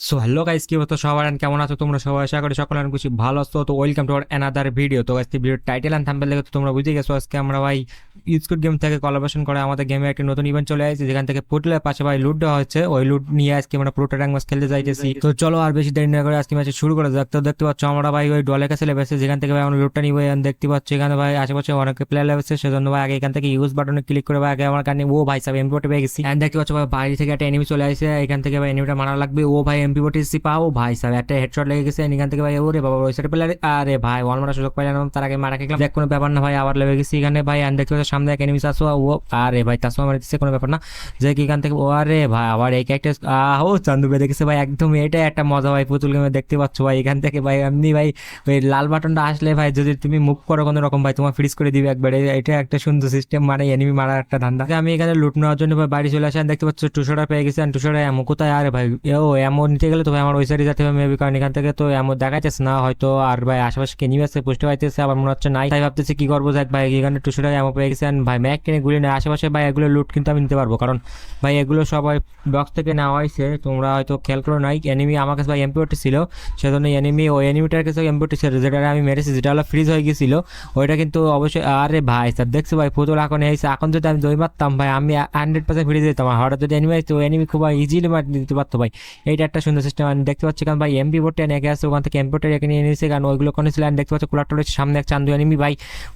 So hello guys কি হতো সবার কেমন আছো তোমরা সবাই? আশা করি সকলে অনেক খুশি ভালো আছো। তো welcome to our another video তো আজকে ভিডিও টাইটেল অ্যান্ড থাম্বনেল দেখে তোমরা বুঝে গেছো আজকে আমরা ভাই ইউজকুড গেম থেকে কোলাবোরেশন করে আমাদের গেমে একটা নতুন ইভেন্ট চলে আসছে, যেখান থেকে পুটলের পাশে ভাই লুট দেওয়া হচ্ছে। ওই লুট নিয়ে আজকে আমরা পুরোটা র্যাঙ্ক ম্যাচ খেলতে যাইতেছি। তো চলো আর বেশি দেরি না করে আজকে ম্যাচে শুরু করে যাক। তো দেখতে পাচ্ছ আমরা ভাই ওই ডলে কাছে লেবেছে যেখান থেকে ভাই আমরা লুটটা নিবো। দেখতে পাচ্ছি এখানে ভাই আশেপাশে অনেক প্লেয়ার লেবেছে সেজন্য ভাই আগে এখান থেকে ইউজ বাটনে ক্লিক করে ভাই আগে আমার কানে ও ভাই সাহেব এমপি পেয়ে গেছি। এন্ড দেখতে পাচ্ছ ভাই বাইরে থেকে একটা এনিমি চলে আসছে। এখান থেকে ভাই এনিমিটা মারা লাগবে। ও ভাই এমপি পটিসি পাও ভাই সাহেব একটা হেডশট লেগে গেছে, এখান থেকে ভাই, ওরে বাবা, ওই সাইডে প্লেয়ার আরে ভাই ওয়াল মারা সুযোগ পাইলাম, তার আগে মারা খেলাম দেখ, কোনো ব্যাপার না ভাই, আবার লেগে গেছি এখানে, ভাই এন্ড দেখতে পাচ্ছ সামনে এক এনিমি আসো ও, আরে ভাই তাসমা মারি দিচ্ছে কোনো ব্যাপার না। যে কি এখান থেকে, ও, আরে ভাই, আবার এই আহ, ও, চান্দু বেঁধে গেছে ভাই, একদম এটাই একটা মজা ভাই, পুতুল গেমে দেখতে পাচ্ছ ভাই, এখান থেকে ভাই, এমনি ভাই, ওই লাল বাটনটা আসলে ভাই, যদি তুমি মুভ করো কোনো রকম ভাই, তোমার ফ্রিজ করে দিবে একবারে, এটা একটা সুন্দর সিস্টেম মানে এনিমি মারার একটা ধান্দা। আমি এখানে লুট নেওয়ার জন্য ভাই, বাড়ি চলে আসি, and দেখতে পাচ্ছ টুশোটা পেয়ে গেছি আর এমন কোথায়? আরে ভাই, ও এমন নিতে গেলে তো ভাই আমার ওই সাইডে যেতে হবে মেবি কারণ এখান থেকে তো এমন দেখা যাচ্ছে না, হয়তো আর ভাই আশেপাশে কেনি আছে পুষতে পাইতেছে আবার মনে হচ্ছে নাই। তাই ভাবতেছি কি করব, যাক ভাই, এখানে টুশোটা এমন পেয়ে গেছি। ভাই ম্যাক কিনে গুলি নেই আশেপাশে ভাই এগুলো লুট কিন্তু আমি নিতে পারব। কারণ ভাই এগুলো সবাই বক্স থেকে নেওয়া হয়েছে, তোমরা হয়তো খেয়াল করো নাই এনিমি আমার কাছে ভাই এমপিওটি ছিল। সেজন্য এনিমি ওই এনিমিটার কাছে এমপিওটি ছিল যেটা আমি মেরেছি, যেটা হলো ফ্রিজ হয়ে গেছিল। ওইটা কিন্তু অবশ্যই, আরে ভাই স্যার দেখছ ভাই, পুতুল এখন এসে, এখন যদি আমি দই মারতাম, ভাই, আমি হান্ড্রেড পার্সেন্ট ফিরে যেতাম। হঠাৎ যদি এনিমি তো এনিমি খুব ইজিলি মার দিতে পারতো ভাই। এইটা একটা সুন্দর সিস্টেম আমি দেখতে পাচ্ছি কারণ ভাই এমপি বোর্ডটা এনে আসছে ওখান থেকে এমপিওটা রেখে নিয়ে নিয়েছে। কারণ ওইগুলো কোনো ছিল দেখতে পাচ্ছি কুলারটা রয়েছে, সামনে এক চান্দু এনিমি ভাই।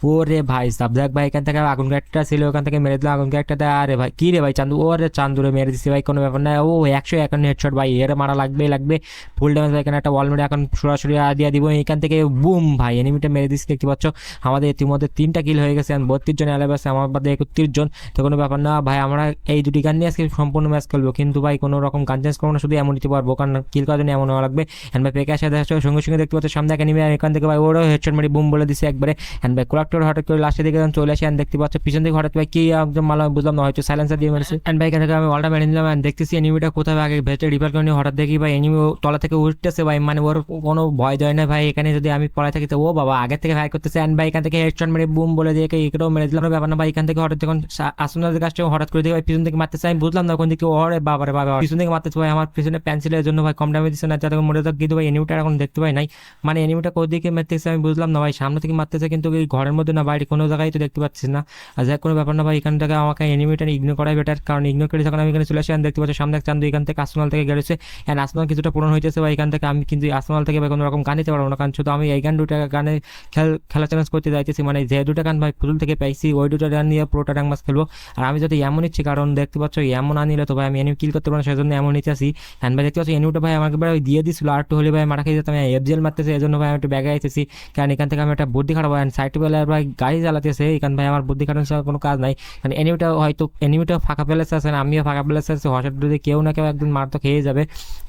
ও রে ভাই, সাব দেখ ভাই, এখান থেকে আগুন গ্যাটটা ছিল, ওখান থেকে মেরে দিলাম আগুন গ্যাটটাতে আরে ভাই, কি রে ভাই, চান্দু ও রে চান্দুরে মেরে দিচ্ছে ভাই, কোনো ব্যাপার না। ও একশো এখন হেডশট ভাই, এর মারা লাগবে লাগবে। ফুল ড্যামেজ এখানে একটা ওয়াল মেরে এখন সরাসরি দিয়ে দিব। এখান থেকে বুম ভাই এনিমিটা মেরে দিচ্ছে দেখতে পাচ্ছ। আমাদের ইতিমধ্যে তিনটা কিল হয়ে গেছে, বত্রিশ জন এলাবে আছে, আমার বাদে একত্রিশ জন। তো কোনো ব্যাপার না, ভাই, আমরা এই দুটি গান নিয়ে আজকে সম্পূর্ণ ম্যাচ খেলব। কিন্তু ভাই, কোনো রকম গান চেঞ্জ করব না শুধু এমন নিতে পারব। কারণ কিল করার জন্য এমন লাগবে। হ্যান্ড ভাই পেকে আসে দেখা যাচ্ছে সঙ্গে সঙ্গে দেখতে পাচ্ছ, সামনে এক এনিমি আর এখান থেকে ভাই ওরও হেডশট মারি বুম বলে দিছে একবারে। হ্যান্ড ভাই কোলাক্টর হঠাৎ করে লাস্টের দিকে যখন চলে আসে, and দেখতে পাচ্ছ পিছন থেকে হঠাৎ ভাই কি একদম মালা বুঝলাম না, হয়তো সাইলেন্সার দিয়ে মেরেছে। অ্যান্ড ভাই এখান থেকে আমি ওয়ালটা মেরে নিলাম, and দেখতেছি এনিমিটা কোথায়, আগে ভেতরে রিপেয়ার করে হঠাৎ দেখি ভাই এনিমি তলা থেকে উঠতেছে ভাই মানে ওর কোনো ভয় দেয় না ভাই, এখানে যদি আমি পড়ায় থাকি তো ও বাবা, আগে থেকে ফায়ার করতেছে অ্যান্ড ভাই এখান থেকে হেডশট মেরে বুম বলে দিয়ে এটাও মেরে দিলাম ব্যাপার না ভাই, এখান থেকে হঠাৎ যখন আসনাদের কাছে হঠাৎ করে দেখি ভাই পিছন থেকে মারতেছে, আমি বুঝলাম না কোন দিকে ওরে বাবারে বাবা পিছন থেকে মারতেছে ভাই, আমার পিছনে পেন্সিলের জন্য ভাই কম দামে দিচ্ছে না যাতে মরে যাক ভাই এনিমিটা এখন দেখতে পাই নাই। মানে এনিমিটা কোন দিকে মারতেছে আমি বুঝলাম না ভাই, সামনে থেকে মারতেছে কিন্তু এই ঘরের মধ্যে না বাইরে কোনো জায়গায় তো দেখতে পাচ্ছি না। আর যাক, কোনো ব্যাপার না ভাই, এখান থেকে আমাকে এনিমিটা ইগনোর করাই বেটার কারণ ইগনোর করে যখন আমি এখানে চলে আসি দেখতে পাচ্ছি সামনে চান্দু এখান থেকে আসমাল থেকে গেছে। অ্যান্ড আসমাল কিছুটা পূরণ হইতেছে ভাই, এখান থেকে আমি কিন্তু আসমাল থেকে ভাই কোনো রকম গান নিতে পারব না, কারণ শুধু আমি এই গান দুটা গানে খেল, খেলা চ্যালেঞ্জ করতে যাইতেছি মানে যে দুটা গান ভাই ফুল থেকে পাইছি, ওই দুটো গান নিয়ে পুরোটা ডাং মাছ খেলব। আর আমি যদি এমন ইচ্ছি, কারণ দেখতে পাচ্ছ এমন আনিলে তো ভাই আমি এনিমি কিল করতে পারব না, সেজন্য এমন আসি। অ্যান্ড ভাই দেখতে পাচ্ছি এনিউটা ভাই আমাকে ভাই দিয়ে দিছিল, আর একটু হলে ভাই মারা খেয়ে যেতাম। এফজেল মারতেছে জন্য ভাই আমি একটু ব্যাগে আইতেছি। কারণ এখান থেকে আমি একটা বুদ্ধি খারাপ হয় সাইড বেলা ভাই গাড়ি চালাতেছে, এখান ভাই আমার বুদ্ধি খাটানোর সাথে কোনো কাজ নাই। কারণ এনিমিটা হয়তো এনিমিটা ফাঁকা প্লেস আছে, আমিও ফাঁকা প্লেস আছে, হঠাৎ যদি কেউ না কেউ একদিন মার তো খেয়ে যাবে।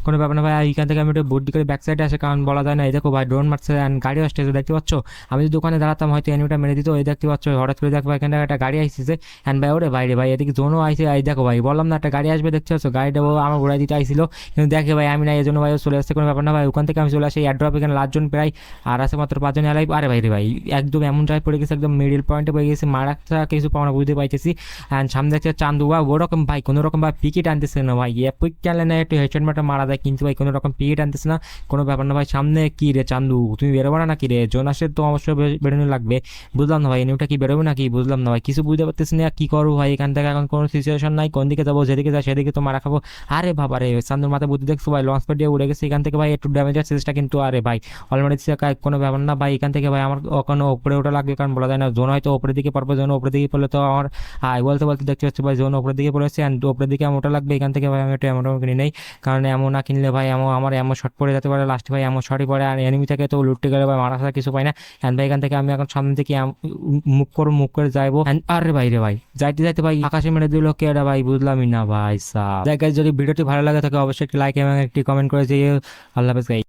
কোনো ব্যাপার না ভাই এখান থেকে আমি একটু বুদ্ধি করে ব্যাক সাইডে আসে, কারণ বলা যায় না, এই দেখো ভাই ড্রোন মারছে অ্যান্ড গাড়ি আসতেছে দেখতে পাচ্ছ? আমি যদি দোকানে দাঁড়াতাম, হয়তো এনিমিটা মেরে দিত, এই দেখতে পাচ্ছ, হঠাৎ করে দেখো এখানে একটা গাড়ি আসছে অ্যান্ড ভাই ওরে বাইরে ভাই, এদিকে জোনও আইসে এই দেখো ভাই, বললাম না, একটা গাড়ি আসবে, দেখতে পাচ্ছ? গাড়িটা আমার ঘোড়ায় দিতে আইছিল, কিন্তু দেখে ভাই, আমি না এই জন্য ভাই চলে আসছে, কোনো ব্যাপার না ভাই। ওখান থেকে আমি চলে আসি এয়ারড্রপ এখানে লাস্টজন প্রায় আর আছে মাত্র পাঁচজন এলাই। আরে ভাই রে ভাই, একদম এমন জায়গায় পড়ে গেছে, একদম মিডিল পয়েন্টে পড়ে গেছে মারা ছাড়া কিছু পাওয়া বুঝতে পাইতেছি। অ্যান্ড সামনে দেখছে চান্দু বা ওরকম ভাই কোনো রকম ভাই পিকেট আনতেছে না ভাই। এপিক ক্যালে না একটু হেডশট মাটা মারা যায়, কিন্তু ভাই কোনো রকম পিকেট আনতেছে না, কোনো ব্যাপার না ভাই। সামনে কি রে চান্দু, তুমি বেরোবে না নাকি রে? জোনাসের তো অবশ্যই বেরোনো লাগবে। বুঝলাম না ভাই এনিউটা কি বেরোবে নাকি? বুঝলাম না ভাই, কিছু বুঝতে পারতেছি না, কি করব ভাই? এখান থেকে এখন কোনো সিচুয়েশন নাই, কোন দিকে যাব, যেদিকে যাই, সেদিকে তো মারা খাব। আরে বাবা রে চান্দুর মাথায় বুদ্ধি দেখছ ভাই লঞ্চ প্যাড দিয়ে উড়ে গেছে, এখান থেকে ভাই একটু ড্যামেজের চেষ্টা কিন্তু আরে ভাই অলরেডি কোনো ব্যাপার না ভাই, এখান থেকে ভাই আমার কোনো ওপরে ওটা লাগবে, কারণ বলা যায় না জোন হয়তো ওপরের দিকে পারব জোন ওপরের দিকে পড়লে তো আমার হাই বলতে বলতে দেখতে পাচ্ছি ভাই জোন ওপরের দিকে পড়েছে অ্যান্ড ওপরের দিকে আমার ওটা লাগবে, এখান থেকে ভাই আমি একটু এমন কিনে নেই, কারণ এমন না কিনলে ভাই এমন আমার এমন শর্ট পড়ে যেতে পারে লাস্টে ভাই এমন শর্টই পড়ে, আর এনিমি থেকে তো লুটতে গেলে ভাই মারা কিছু পাই না অ্যান্ড ভাই এখান থেকে আমি এখন সামনে থেকে মুখ করে মুখ করে যাইবো আরে ভাই রে ভাই, যাইতে যাইতে ভাই আকাশে মেরে দিল, কে রে ভাই, বুঝলামই না ভাই দেখ যদি ভিডিওটি ভালো লাগে থাকে, অবশ্যই একটি লাইক একটি কমেন্ট করেছে আল্লাহ হাফেজ guys।